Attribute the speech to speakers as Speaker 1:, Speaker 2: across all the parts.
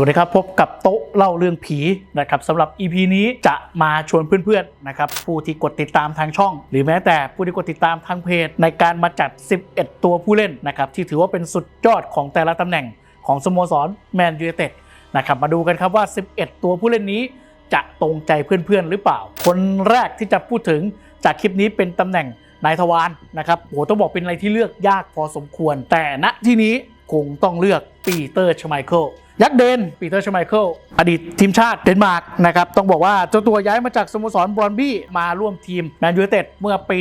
Speaker 1: วัสดีครับพบกับโต๊ะเล่าเรื่องผีนะครับสำหรับ EP นี้จะมาชวนเพื่อนๆนะครับผู้ที่กดติดตามทางช่อง หรือแม้แต่ผู้ที่กดติดตามทางเพจ ในการมาจัด 11 ตัวผู้เล่นนะครับที่ถือว่าเป็นสุดยอดของแต่ละตำแหน่งของสโมสรแมนยู i เต็ดนะครับมาดูกันครับว่า 11 ตัวผู้เล่นนี้จะตรงใจเพื่อนๆหรือเปล่า คนแรกที่จะพูดถึงจากคลิปนี้เป็นตำแหน่งนายทวารนะครับโหต้องบอกเป็นอะไรที่เลือกยากพอสมควร แต่ณที่นี้ คงต้องเลือกปีเตอร์ชไมเคิลยักษ์เดนปีเตอร์ชไมเคิลอดีตทีมชาติเดนมาร์กนะครับ ต้องบอกว่าเจ้าตัวย้ายมาจากสโมสรบรอนบี้มาร่วมทีมแมนยู i เต็ดเมื่อปี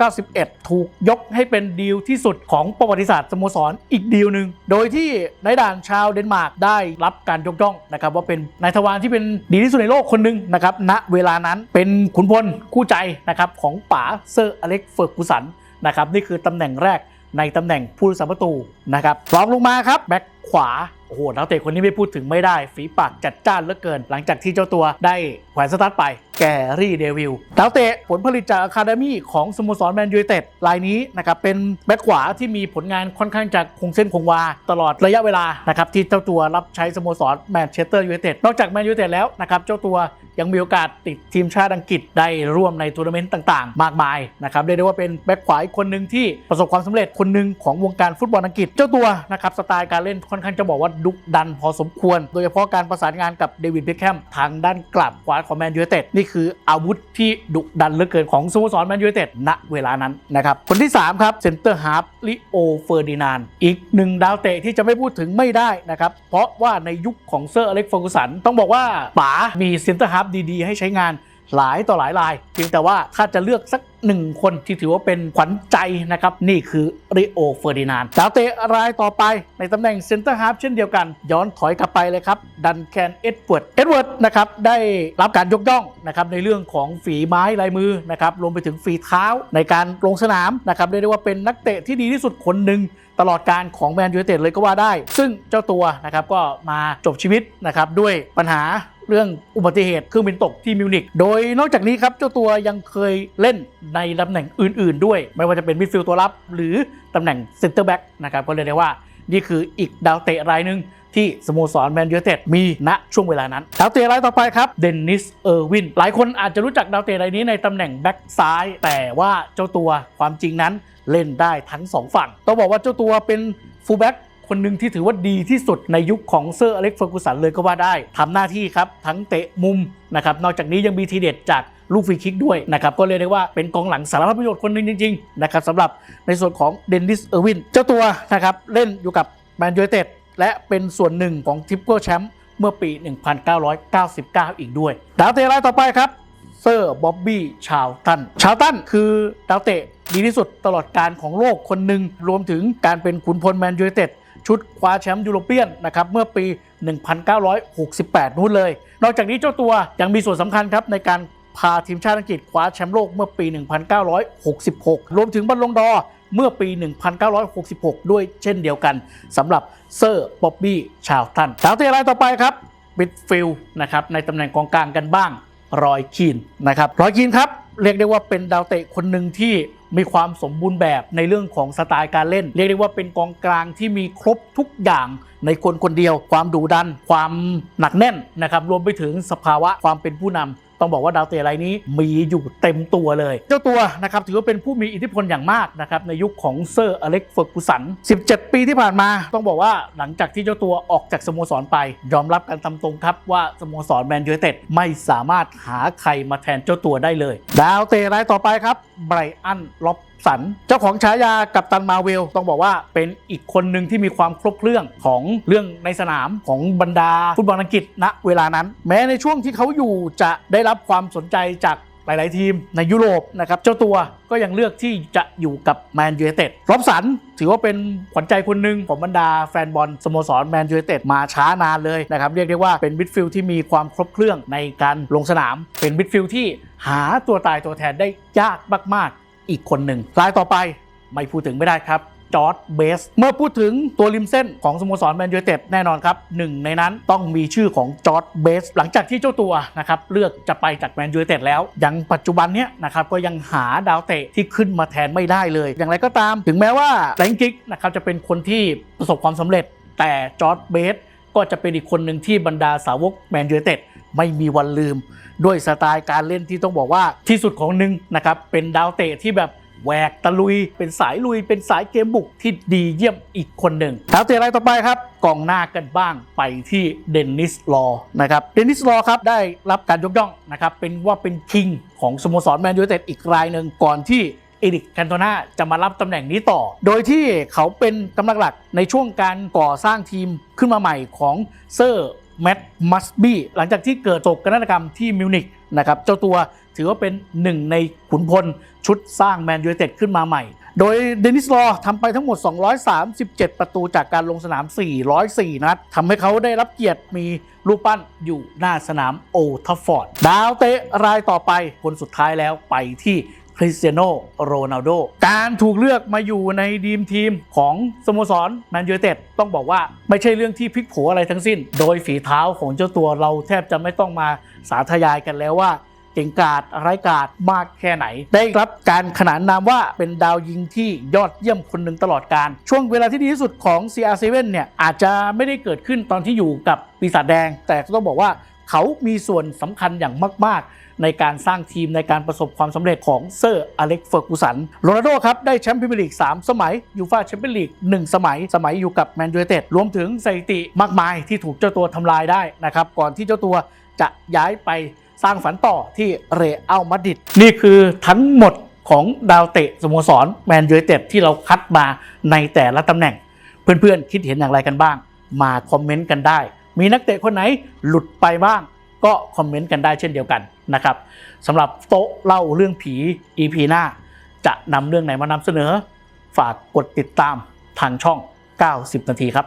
Speaker 1: 1991 ถูกยกให้เป็นดีลที่สุดของประวัติศาสตร์สโมสรอีกดีลหนึ่ง โดยที่นายด่านชาวเดนมาร์กได้รับการยกย่องนะครับ ว่าเป็นนายทวารที่เป็นดีที่สุดในโลกคนหนึ่งนะครับณเวลานั้นเป็นขุนพลคู่ใจนะครับของป๋าเซอร์อเล็กเฟิร์กูสันนะครับนี่คือตำแหน่งแรก ในตำแหน่งผู้รักษาประตูนะครับรองลงมาครับแบ็ค ขวา โอ้โห นักเตะคนนี้ไม่พูดถึงไม่ได้ ฝีปากจัดจ้านเหลือเกิน หลังจากที่เจ้าตัวได้แขวนสตาร์ทไป แกรี่เดวิลนักเตะผลผลิตจากอะคาเดมี่ของสโมสรแมนยูไนเต็ดรายนี้นะครับเป็นแบ็คขวาที่มีผลงานค่อนข้างจะคงเส้นคงวา ตลอดระยะเวลานะครับที่เจ้าตัวรับใช้สโมสรแมนเชสเตอร์ยูไนเต็ดนอกจากแมนยูไนเต็ดแล้วนะครับเจ้าตัวยังมีโอกาสติดทีมชาติอังกฤษได้ร่วมในทัวร์นาเมนต์ต่างๆ มากมายนะครับเรียกได้ว่าเป็นแบ็คขวาอีกคนหนึ่งที่ประสบความสำเร็จคนหนึ่งของวงการฟุตบอลอังกฤษเจ้าตัวนะครับสไตล์การเล่นค่อนข้างจะบอกว่าดุดันพอสมควร โดยเฉพาะการประสานงานกับเดวิดเบคแฮมทางด้านกลับขวาของแมนยูไนเต็ดนี่คืออาวุธที่ดุดันเหลือเกินของสโมสรแมนยูไนเต็ดณเวลานั้นนะครับคนที่ 3 ครับเซนเตอร์ฮาร์ฟลิโอเฟอร์ดินานอีกหนึ่งดาวเตะที่จะไม่พูดถึงไม่ได้นะครับเพราะว่าในยุคของเซอร์อเล็กซ์ฟอร์กูสันต้องบอกว่าป๋ามีเซนเตอร์ฮาร์ฟดีๆ ให้ใช้งาน หลายต่อหลายรายเพียงแต่ว่าถ้าจะเลือกสักหนึ่งคนที่ถือว่าเป็นขวัญใจนะครับ นี่คือริโอเฟอร์ดินานดาวเตะรายต่อไปในตำแหน่งเซนเตอร์ฮาร์ฟเช่นเดียวกัน ย้อนถอยกลับไปเลยครับ ดันแคนเอ็ดเวิร์ดเอ็ดเวิร์ดนะครับได้รับการยกย่องนะครับในเรื่องของฝีไม้ลายมือนะครับรวมไปถึงฝีเท้าในการลงสนามนะครับเรียกได้ว่าเป็นนักเตะที่ดีที่สุดคนหนึ่งตลอดการของแมนยูไนเต็ดเลยก็ว่าได้ ซึ่งเจ้าตัวนะครับก็มาจบชีวิตนะครับด้วยปัญหา เรื่องอุบัติเหตุเครื่องบินตกที่มิวนิกโดยนอกจากนี้ครับเจ้าตัวยังเคยเล่นในตำแหน่งอื่น ๆ ด้วย ไม่ว่าจะเป็นมิดฟิลด์ตัวรับ หรือตำแหน่งเซนเตอร์แบ็กนะครับก็เรียกได้ว่านี่คืออีกดาวเตะรายหนึ่งที่สโมสรแมนยูเต็ดมีณช่วงเวลานั้น ดาวเตะรายต่อไปครับเดนนิสเออร์วิน หลายคนอาจจะรู้จักดาวเตะรายนี้ในตำแหน่งแบ็กซ้าย แต่ว่าเจ้าตัวความจริงนั้นเล่นได้ทั้งสองฝั่ง ต้องบอกว่าเจ้าตัวเป็นฟูลแบ็ก คนหนึ่งที่ถือว่าดีที่สุดในยุคของเซอร์อเล็กเฟอร์กูสันเลยก็ว่าได้ทำหน้าที่ครับ ทั้งเตะมุมนะครับนอกจากนี้ยังมีทีเด็ดจากลูกฟรีคิกด้วยนะครับก็เรียกได้ว่าเป็นกองหลังสารพัดประโยชน์คนหนึ่งจริงๆนะครับสำหรับในส่วนของเดนนิสเออร์วิน เจ้าตัวนะครับเล่นอยู่กับแมนยูไนเต็ดและเป็นส่วนหนึ่งของทริปเปิลแชมป์เมื่อปี 1999 อีกด้วย ดาวเตะรายต่อไปครับเซอร์บ๊อบบี้ชาวตัน ชาวตันคือดาวเตะดีที่สุดตลอดการของโลกคนหนึ่งรวมถึงการเป็นขุนพลแมนยูไนเต็ด ชุดคว้าแชมป์ยูโรเปียนนะครับเมื่อปี 1968 นู้นเลย นอกจากนี้เจ้าตัวยังมีส่วนสำคัญครับในการพาทีมชาติอังกฤษคว้าแชมป์โลกเมื่อปี 1966 รวมถึงบอลลงดอร์เมื่อปี 1966 ด้วยเช่นเดียวกันสำหรับเซอร์บ๊อบบี้ชาวตันดาวเตะรายต่อไปครับมิดฟิลนะครับในตำแหน่งกองกลางกันบ้างรอยคีนนะครับรอยคีนครับเรียกได้ว่าเป็นดาวเตะคนหนึ่งที่ มีความสมบูรณ์แบบในเรื่องของสไตล์การเล่น เรียกได้ว่าเป็นกองกลางที่มีครบทุกอย่างในคนคนเดียว ความดุดัน ความหนักแน่นนะครับรวมไปถึงสภาวะความเป็นผู้นำ ต้องบอกว่าดาวเตะรายนี้มีอยู่เต็มตัวเลย เจ้าตัวนะครับถือว่าเป็นผู้มีอิทธิพลอย่างมากนะครับในยุคของเซอร์อเล็กซ์เฟอร์กูสัน 17 ปีที่ผ่านมา ต้องบอกว่าหลังจากที่เจ้าตัวออกจากสโมสรไป ยอมรับกันตามตรงครับว่าสโมสรแมนยูไนเต็ดไม่สามารถหาใครมาแทนเจ้าตัวได้เลย ดาวเตะรายต่อไปครับไบรอันล็อบสัน เจ้าของฉายากัปตันมาเวลต้องบอกว่าเป็นอีกคนหนึ่งที่มีความครบเครื่องของเรื่องในสนามของบรรดาฟุตบอลอังกฤษณเวลานั้น แม้ในช่วงที่เขาอยู่จะได้รับความสนใจจากหลาย ๆ ทีมในยุโรปนะครับ เจ้าตัวก็ยังเลือกที่จะอยู่กับแมนยูไนเต็ดรอบสัน ถือว่าเป็นขวัญใจคนหนึ่งของบรรดาแฟนบอลสโมสรแมนยูไนเต็ดมาช้านานเลยนะครับ เรียกได้ว่าเป็นมิดฟิลด์ที่มีความครบเครื่องในการลงสนาม เป็นมิดฟิลด์ที่หาตัวตายตัวแทนได้ยากมาก ๆ อีกคนหนึ่งรายต่อไปไม่พูดถึงไม่ได้ครับจอร์ดเบส เมื่อพูดถึงตัวริมเส้นของสโมสรแมนยูเต็ดแน่นอนครับหนึ่งในนั้นต้องมีชื่อของจอร์ดเบส หลังจากที่เจ้าตัวนะครับเลือกจะไปจากแมนยูเต็ดแล้ว ยังปัจจุบันเนี้ยนะครับก็ยังหาดาวเตะที่ขึ้นมาแทนไม่ได้เลย อย่างไรก็ตามถึงแม้ว่าแลงกิกนะครับจะเป็นคนที่ประสบความสำเร็จ แต่จอร์ดเบสก็จะเป็นอีกคนหนึ่งที่บรรดาสาวกแมนยูเต็ด ไม่มีวันลืม ด้วยสไตล์การเล่นที่ต้องบอกว่าที่สุดของหนึ่งนะครับเป็นดาวเตะที่แบบแหวกตะลุย เป็นสายลุย เป็นสายเกมบุกที่ดีเยี่ยมอีกคนหนึ่งดาวเตะรายต่อไปครับกองหน้ากันบ้างไปที่เดนนิสลอนะครับเดนนิสลอครับได้รับการยกย่องนะครับเป็นว่าเป็นคิงของสโมสรแมนยูไนเต็ดอีกรายหนึ่งก่อนที่เอริกแคนโตนาจะมารับตำแหน่งนี้ต่อ โดยที่เขาเป็นกำลังหลักในช่วงการก่อสร้างทีมขึ้นมาใหม่ของเซอร์ แมตต์มัสบี้หลังจากที่เกิดโศกนาฏกรรมที่มิวนิกนะครับเจ้าตัวถือว่าเป็นหนึ่งในขุนพลชุดสร้างแมนยูไนเต็ดขึ้นมาใหม่ โดยเดนิสลอทำไปทั้งหมด 237 ประตูจากการลงสนาม 404 นัดทำให้เขาได้รับเกียรติมีรูปปั้นอยู่หน้าสนามโอทัฟฟอร์ด ดาวเตะรายต่อไปคนสุดท้ายแล้วไปที่ คริสเตียโนโรนัลโดการถูกเลือกมาอยู่ในดีมทีมของสโมสรแมนยูไนเต็ดต้องบอกว่าไม่ใช่เรื่องที่พลิกโผอะไรทั้งสิ้น โดยฝีเท้าของเจ้าตัวเราแทบจะไม่ต้องมาสาธยายกันแล้วว่าเก่งกาจร้ายกาจมากแค่ไหน ได้รับการขนานนามว่าเป็นดาวยิงที่ยอดเยี่ยมคนหนึ่งตลอดการ ช่วงเวลาที่ดีที่สุดของ CR7 เนี่ยอาจจะไม่ได้เกิดขึ้นตอนที่อยู่กับปีศาจแดง แต่ต้องบอกว่า เขามีส่วนสำคัญอย่างมาก ๆ ในการสร้างทีมในการประสบความสำเร็จของเซอร์อเล็กเฟอร์กูสันโรนัลโดครับได้แชมป์พรีเมียร์ลีก 3 สมัยยูฟ่าแชมเปี้ยนลีก 1 สมัย สมัยอยู่กับแมนยูไนเต็ดรวมถึงสถิติมากมายที่ถูกเจ้าตัวทำลายได้นะครับก่อนที่เจ้าตัวจะย้ายไปสร้างฝันต่อที่เรอัลมาดริดนี่คือทั้งหมดของดาวเตะสโมสรแมนยูไนเต็ดที่เราคัดมาในแต่ละตำแหน่ง เพื่อนๆคิดเห็นอย่างไรกันบ้าง มาคอมเมนต์กันได้ มีนักเตะคนไหนหลุดไปบ้าง ก็คอมเมนต์กันได้เช่นเดียวกันนะครับสำหรับโต๊ะเล่าเรื่องผี EP หน้า จะนำเรื่องไหนมานำเสนอ ฝากกดติดตามทางช่อง 90 นาทีครับ